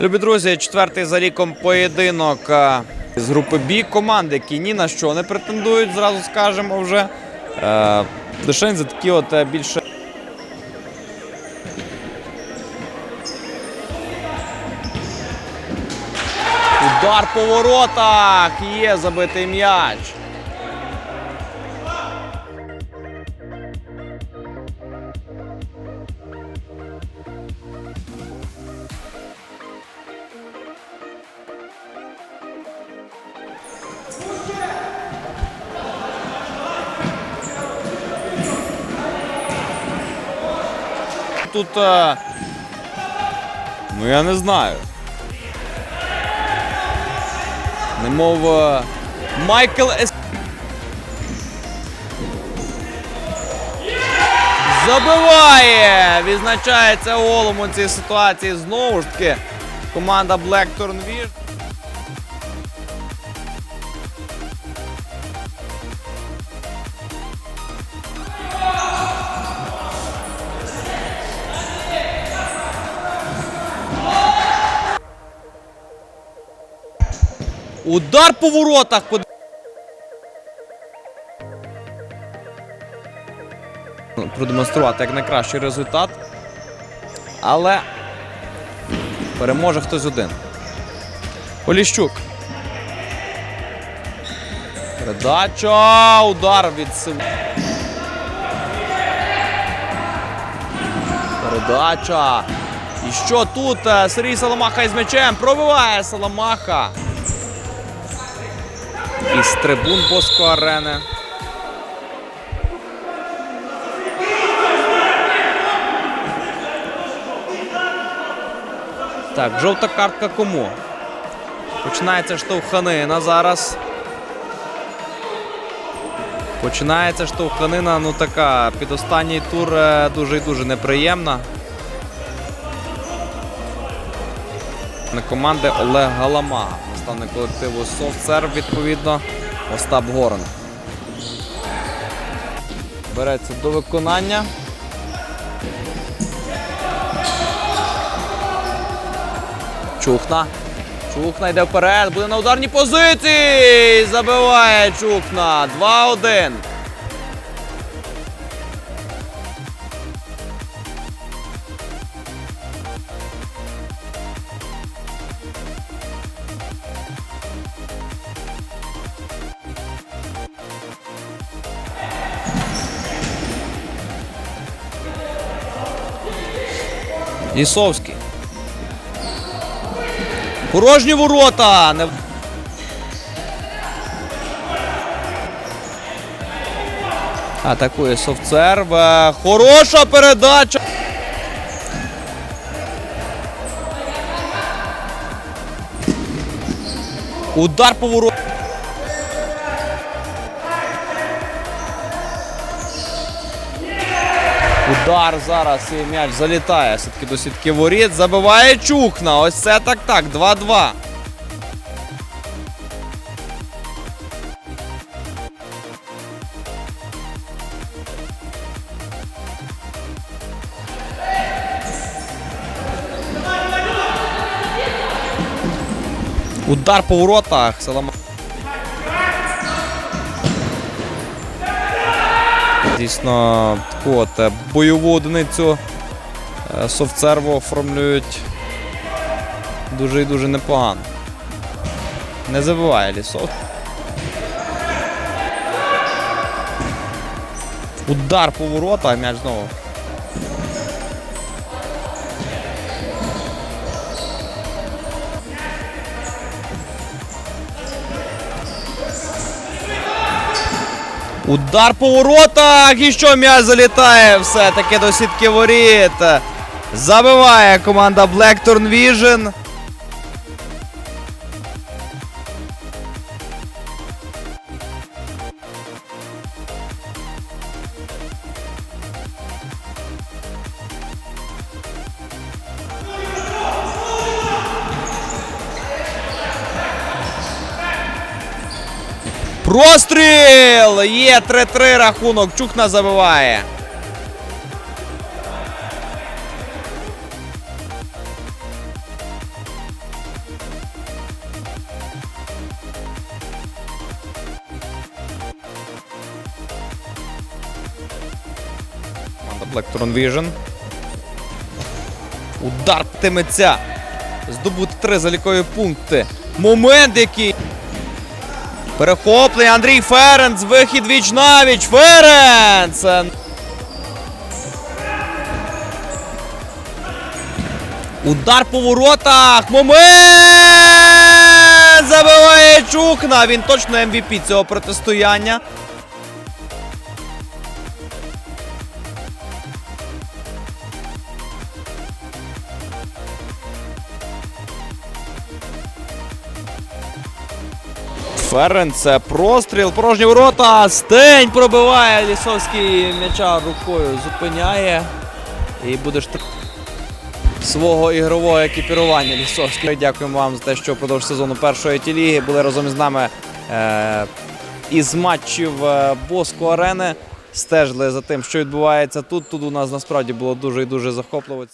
Любі друзі, четвертий за ріком поєдинок е, з групи Бі. Команди, які ні на що не претендують, зразу скажемо вже. Е, за такі от е, більше. Удар по воротах! Є забитий м'яч. Тут. е, Ну я не знаю. Немов е, Майкл Ес... Забиває! Відзначається голом у цій ситуації. Знову ж таки, команда Blackthorn Vision. Удар по воротах. Под- Продемонструвати як найкращий результат. Але переможе хтось один. Поліщук. Передача. Удар від Сив. Передача. І що тут? Е, Сергій Соломаха із м'ячем. Пробиває Соломаха із трибун Боско Арени. Так, жовта картка кому? Починається штовханина зараз. Починається штовханина, ну така, під останній тур е, дуже і дуже неприємна. На команди Олег Галама, наставник колективу Софтсерв, відповідно, Остап Горон. Береться до виконання. Чухна. Чухна йде вперед, буде на ударній позиції. Забиває Чухна. 2-1. Лісовський. Порожні ворота. Атакує Совцерв. Е, Хороша передача. Удар по воротах. Удар зараз і м'яч залітає. Все-таки до сітки воріт. Забиває Чухна. Ось це так так. 2-2. Удар по воротах. Салама. Дійсно, таку от е, бойову одиницю е, софтсерву оформлюють дуже і дуже непогано. Не забиває лісов. Удар по ворота, а м'яч знову. Удар по воротах. І що м'яч залітає все-таки до сітки воріт. Забиває команда Blackthorn Vision. Простріл! Є 3-3 рахунок. Чухна забиває. Electron Vision. Удар птимеця. Здобути три залікові пункти. Момент який. Перехоплення Андрій Ференц. Вихід віч навіч. Ференц! Удар по воротах. Момент! Забиває Чукна. Він точно MVP цього протистояння. Ференц, простріл, порожні ворота. Стень пробиває. Лісовський м'яча рукою зупиняє. І буде штраф свого ігрового екіпірування Лісовський. Дякуємо вам за те, що впродовж сезону першої ті-ліги були разом із нами е- із матчів е, Боско Арени. Стежили за тим, що відбувається тут. Тут у нас насправді було дуже і дуже захопливо.